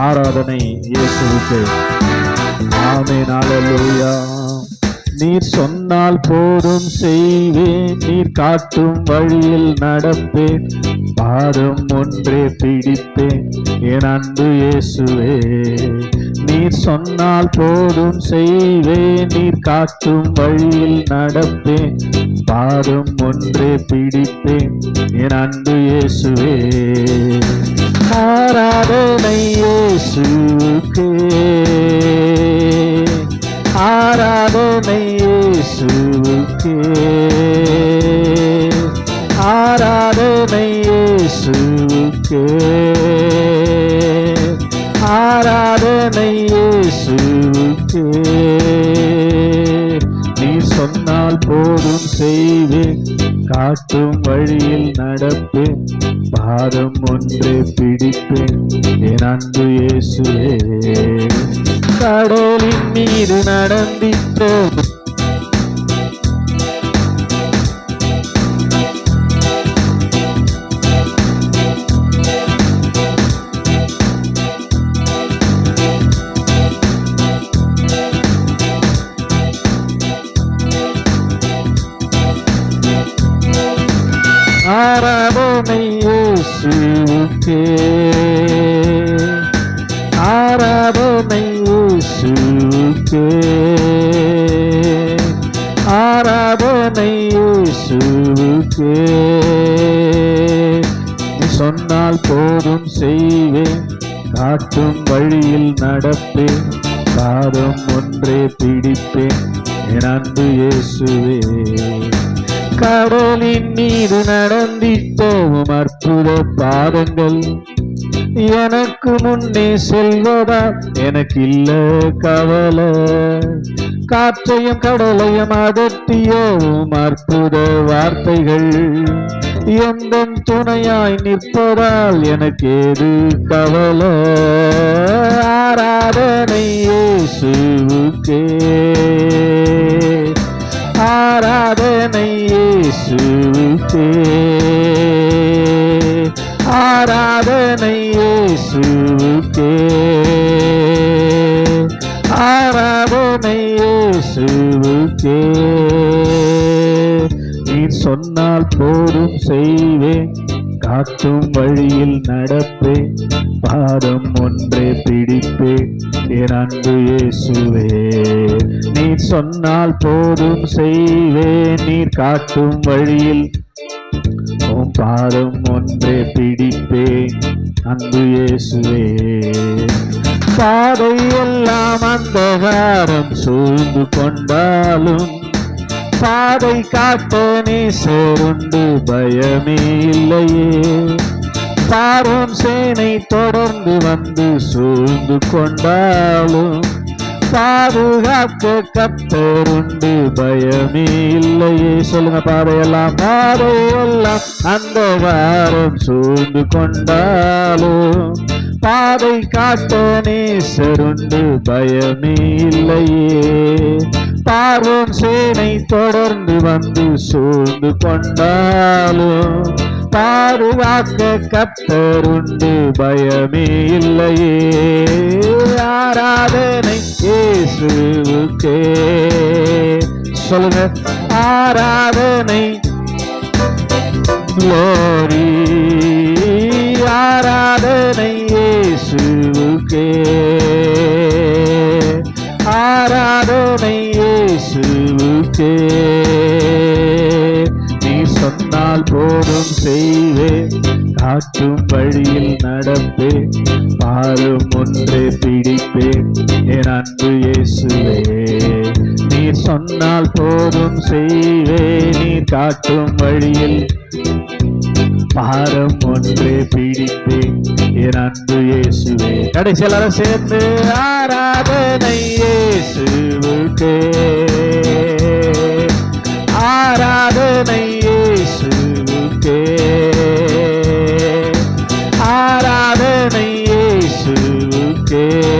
ஆராதனை இயேசுவுக்கு. ஆமே நாளையா நீர் சொன்னால் போதும் செய்வேன் நீர் காட்டும் வழியில் நடப்பேன். பாதம் ஒன்றே பிடிப்பேன் என் அன்பு இயேசுவே. நீர் சொன்னால் போதும் செய்வேன் நீர் காட்டும் வழியில் நடப்பேன். பாதம் ஒன்றே பிடித்தேன் என் அன்பு இயேசுவே. ஆராதனை இயேசுக்கே ஆராதனை இயேசுக்கே ஆராதனை இயேசுக்கே ஆராதனை இயேசுக்கே நீ சொன்னால் போதும் செய்வேன் காட்டும் வழியில் நடப்பேன் பாதம் ஒன்றே பிடிப்பேன் என் அன்பு இயேசுவே. கடலின் மீது நடந்திட்டோம் ஆராதனை இயேசுவுக்கே ஆராதனை இயேசுவுக்கே ஆராதனை இயேசுவுக்கே சொன்னால் போதும் செய்வேன் காட்டும் வழியில் நடப்பேன் பாதம் ஒன்றே பிடிப்பேன் என் அன்பு இயேசுவே. கடலின் மீது நடந்திட்டோம் அற்புத பாதங்கள். எனக்கு முன்னே செல்வதா? எனக்கு இல்ல கவலை. காற்றையும் கடலையும் அதட்டியோம் அற்புத வார்த்தைகள். எந்த துணையாய் நிற்பதால் எனக்கு ஏது கவலை? ஆராதனை இயேசுவுக்கே. ஆராதனை இயேசுவுக்கே ஆராதனை இயேசுவுக்கே ஆராதனை இயேசுவுக்கே நீ சொன்னால் போதும் செய்வேன். காட்டும் வழியில் நடப்பே பாதம் ஒன்றே பிடிப்பே என் அன்பு இயேசுவே. நீ சொன்னால் போதும் செய்வேன் நீர் காட்டும் வழியில் உன் பாதம் ஒன்றே பிடிப்பே அன்பு இயேசுவே. பாதை எல்லாம் அந்தகாரம் சூழ்ந்து கொண்டாலும் பாதை காட்ட நேசருண்டு பயமே இல்லையே பாரோன் சேனை தொடர்ந்து வந்து சூழ்ந்து கொண்டாலும் பாதுகாக்க கத்தருண்டு பயமே இல்லையே சொல்லுங்க பாதையெல்லாம் பாதையெல்லாம் அந்த வாரம் சூழ்ந்து கொண்டாலும் பாதை காட்ட நேசருண்டு பயமே இல்லையே பார்வோன் சேனை தொடர்ந்து வந்து சூழ்ந்து கொண்டாலும் பாதுகாக்க கத்தருண்டு பயமே இல்லையே. ஆராதனை இயேசுவுக்கே. சொல்லுங்க ஆராதனை. Glory. ஆராதனை இயேசுவுக்கே. இயேசுவுக்கே நீ சொன்னால் போதும் செய்வேன் காட்டும் வழியில் நடப்பே. பாரும் ஒன்றே பிடிப்பேன் என் அன்பு இயேசுவே. நீ சொன்னால் போதும் செய்வேன் நீ காட்டும் வழியில் பாரம் ஒன்றே பிடிப்பேன் என் அன்பு இயேசுவே. கடைசி எல்லாரும் சேர்ந்து ஆராதனை Yeah.